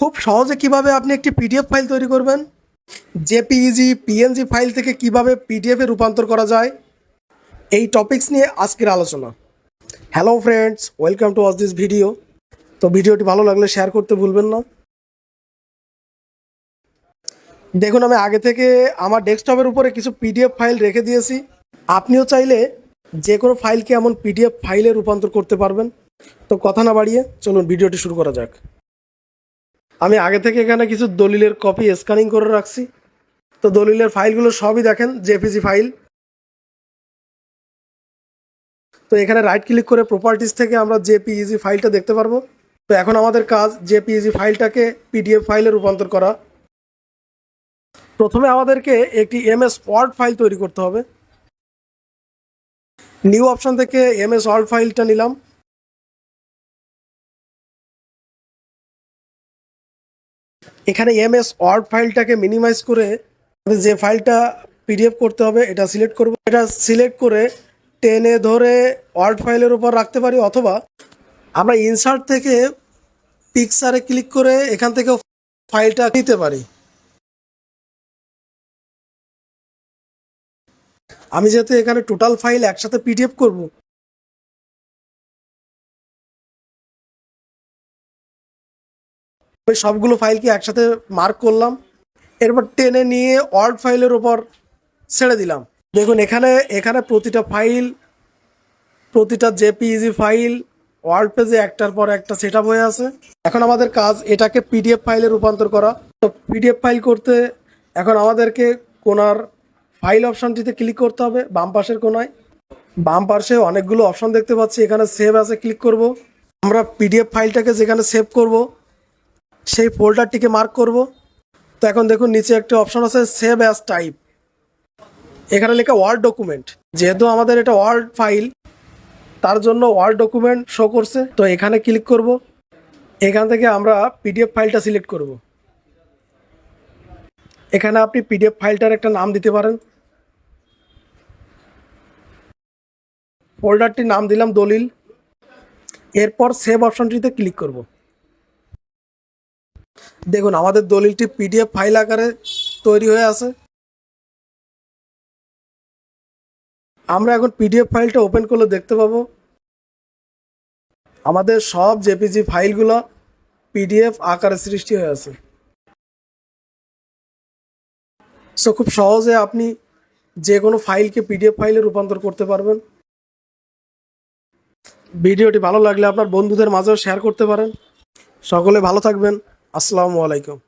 খুব সহজে কীভাবে আপনি একটি পিডিএফ ফাইল তৈরি করবেন? জেপিইজি পিএনজি ফাইল থেকে কীভাবে পিডিএফে রূপান্তর করা যায়? এই টপিকস নিয়ে আজকের আলোচনা। Hello friends welcome to watch this video তো ভিডিওটি ভালো লাগলে শেয়ার করতে ভুলবেন না। দেখুন, আমি আগে থেকে আমার ডেস্কটপের উপরে কিছু পিডিএফ ফাইল রেখে দিয়েছি। আপনিও চাইলে যে কোনো ফাইলকে এমন পিডিএফ ফাইলে রূপান্তর করতে পারবেন। তো কথা না বাড়িয়ে চলুন ভিডিওটি শুরু করা যাক। আমি আগে থেকে এখানে কিছু দলিলের কপি স্ক্যানিং করে রাখছি। তো দলিলের ফাইলগুলো সবই দেখেন জেপিজি ফাইল। তো এখানে রাইট ক্লিক করে প্রপার্টিস থেকে আমরা জেপিইজি ফাইলটা দেখতে পারব। তো এখন আমাদের কাজ জেপিইজি ফাইলটাকে পিডিএফ ফাইলে রূপান্তর করা। প্রথমে আমাদেরকে একটি এমএস ওয়ার্ড ফাইল তৈরি করতে হবে। নিউ অপশন থেকে এমএস ওয়ার্ড ফাইলটা নিলাম। এখানে এমএস ওয়ার্ড ফাইলটাকে মিনিমাইজ করে যে ফাইলটা পিডিএফ করতে হবে, এটা সিলেক্ট করব। এটা সিলেক্ট করে টেনে ধরে ওয়ার্ড ফাইলের উপর রাখতে পারি, অথবা আমরা ইনসার্ট থেকে পিকচারে ক্লিক করে এখান থেকে ফাইলটা নিতে পারি। আমি যেহেতু এখানে টোটাল ফাইল একসাথে পিডিএফ করব ওই সবগুলো ফাইলকে একসাথে মার্ক করলাম? এরপর টেনে নিয়ে ওয়ার্ড ফাইলের ওপর ছেড়ে দিলাম। দেখুন, এখানে এখানে প্রতিটা ফাইল প্রতিটা জেপিইজি ফাইল ওয়ার্ড পেজে একটার পর একটা সেট হয়ে আছে। এখন আমাদের কাজ এটাকে পিডিএফ ফাইলে রূপান্তর করা। তো পিডিএফ ফাইল করতে এখন আমাদেরকে কোনার ফাইল অপশনটিতে ক্লিক করতে হবে, বাম পাশের কোনায়। বাম পাশে অনেকগুলো অপশন দেখতে পাচ্ছি, এখানে সেভ আছে ক্লিক করব। আমরা পিডিএফ ফাইলটাকে যেখানে সেভ করব সেই ফোল্ডারটিকে মার্ক করব। তো এখন দেখুন, নিচে একটা অপশন আছে সেভ অ্যাজ টাইপ এখানে লেখা ওয়ার্ড ডকুমেন্ট যেহেতু আমাদের এটা ওয়ার্ড ফাইল তার জন্য ওয়ার্ড ডকুমেন্ট শো করছে। তো এখানে ক্লিক করব। এখান থেকে আমরা পিডিএফ ফাইলটা সিলেক্ট করব। এখানে আপনি পিডিএফ ফাইলটার একটা নাম দিতে পারেন। ফোল্ডারটির নাম দিলাম দলিল। এরপর সেভ অপশনটিতে ক্লিক করব। দেখুন, আমাদের দলিলটি পিডিএফ ফাইল আকারে তৈরি হয়ে আছে। আমরা এখন পিডিএফ ফাইলটা ওপেন করলে দেখতে পাবো। আমাদের সব জেপিজি ফাইলগুলো পিডিএফ আকারে সৃষ্টি হয়ে আছে। সো খুব সহজে আপনি যে কোনো ফাইলকে পিডিএফ ফাইলে রূপান্তর করতে পারবেন। ভিডিওটি ভালো লাগলে আপনার বন্ধুদের মাঝেও শেয়ার করতে পারেন। সকলে ভালো থাকবেন। আসসালামু আলাইকুম।